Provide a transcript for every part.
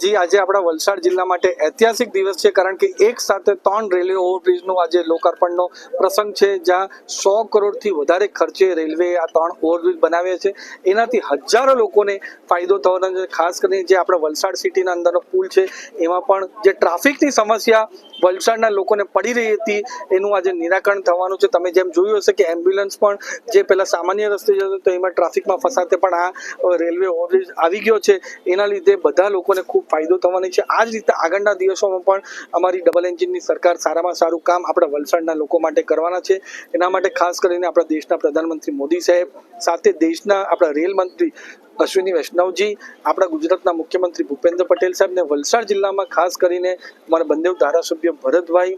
જે આજે આપણા વલસાડ જિલ્લા માટે ઐતિહાસિક દિવસ છે કારણ કે એક સાથે ત્રણ રેલવે ઓવરબ્રિજનું આજે લોકાર્પણનો પ્રસંગ છે, જ્યાં સો કરોડથી વધારે ખર્ચે રેલવે આ ત્રણ ઓવરબ્રિજ બનાવ્યા છે. એનાથી હજારો લોકોને ફાયદો થવાનો છે. ખાસ કરીને જે આપણા વલસાડ સિટીના અંદરનો પુલ છે, એમાં પણ જે ટ્રાફિકની સમસ્યા વલસાડના લોકોને પડી રહી હતી, એનું આજે નિરાકરણ થવાનું છે. તમે જેમ જોયું હશે કે એમ્બ્યુલન્સ પણ જે પહેલાં સામાન્ય રસ્તે જતો તો એમાં ટ્રાફિકમાં ફસાતે પણ આ રેલવે ઓવરબ્રિજ આવી ગયો છે, એના લીધે બધા લોકોને ખૂબ ફાયદો થવાની છે. આ જ રીતે આગળના દિવસોમાં પણ અમારી ડબલ એન્જિનની સરકાર સારામાં સારું કામ આપણા વલસાડના લોકો માટે કરવાના છે. એના માટે ખાસ કરીને આપણા દેશના પ્રધાનમંત્રી મોદી સાહેબ, સાથે દેશના આપણા રેલ મંત્રી અશ્વિની વૈષ્ણવજી, આપણા ગુજરાતના મુખ્યમંત્રી ભૂપેન્દ્ર પટેલ સાહેબ ને વલસાડ જિલ્લામાં ખાસ કરીને અમારા બંને ધારાસભ્ય ભરતભાઈ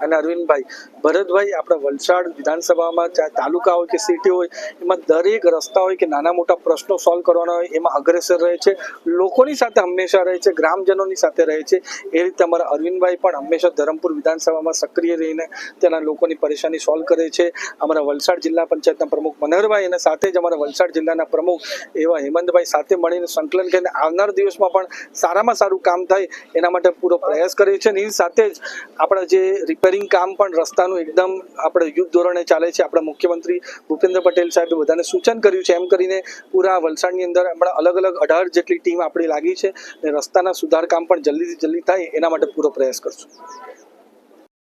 અને અરવિંદભાઈ. ભરતભાઈ, આપણા વલસાડ વિધાનસભામાં ચાહે તાલુકા હોય કે સિટી હોય, એમાં દરેક રસ્તા હોય કે નાના મોટા પ્રશ્નો સોલ્વ કરવાના હોય, એમાં અગ્રેસર રહે છે. લોકોની સાથે હંમેશા રહે છે, ગ્રામજનોની સાથે રહે છે. એ રીતે અમારા અરવિંદભાઈ પણ હંમેશા ધરમપુર વિધાનસભામાં સક્રિય રહીને ત્યાંના લોકોની પરેશાની સોલ્વ કરે છે. અમારા વલસાડ જિલ્લા પંચાયતના પ્રમુખ મનહરભાઈ અને સાથે જ અમારા વલસાડ જિલ્લાના પ્રમુખ એવા હેમંતભાઈ સાથે મળીને સંકલન કરીને આવનાર દિવસમાં પણ સારામાં સારું કામ થાય એના માટે પૂરો પ્રયાસ કરે છે. અને સાથે જ આપણા જે રિપેરિંગ કામ પણ રસ્તાનું એકદમ આપણે યુદ્ધ ધોરણે ચાલે છે. આપણા મુખ્યમંત્રી ભૂપેન્દ્ર પટેલ સાહેબે બધાને સૂચન કર્યું છે. એમ કરીને પૂરા વલસાડની અંદર હમણાં અલગ અલગ અઢાર જેટલી ટીમ આપણી લાગી છે અને રસ્તાના સુધાર કામ પણ જલ્દીથી જલ્દી થાય એના માટે પૂરો પ્રયાસ કરશું.